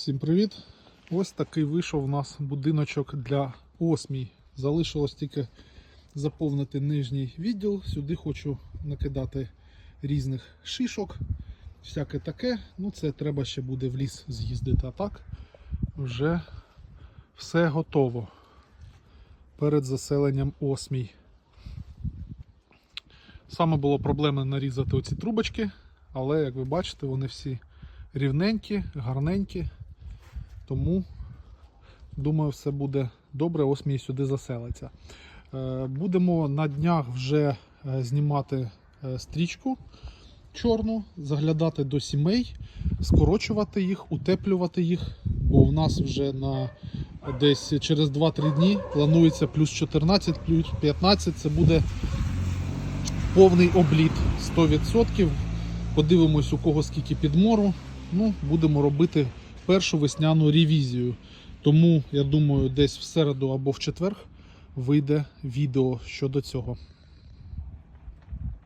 Всім привіт! Ось такий вийшов у нас будиночок для осмій. Залишилось тільки заповнити нижній відділ. Сюди хочу накидати різних шишок. Всяке таке. Ну це треба ще буде в ліс з'їздити. А так вже все готово перед заселенням осмій. Саме було проблемно нарізати оці трубочки, але як ви бачите, вони всі рівненькі, гарненькі. Тому, думаю, все буде добре, осмій сюди заселиться. Е, Будемо на днях вже е, знімати е, стрічку чорну, заглядати до сімей, скорочувати їх, утеплювати їх, бо в нас вже на десь через 2-3 дні планується плюс 14, плюс 15. Це буде повний обліт 100%. Подивимось, у кого скільки підмору. Ну, будемо робити першу весняну ревізію. Тому я думаю, десь в середу або в четвер вийде відео щодо цього.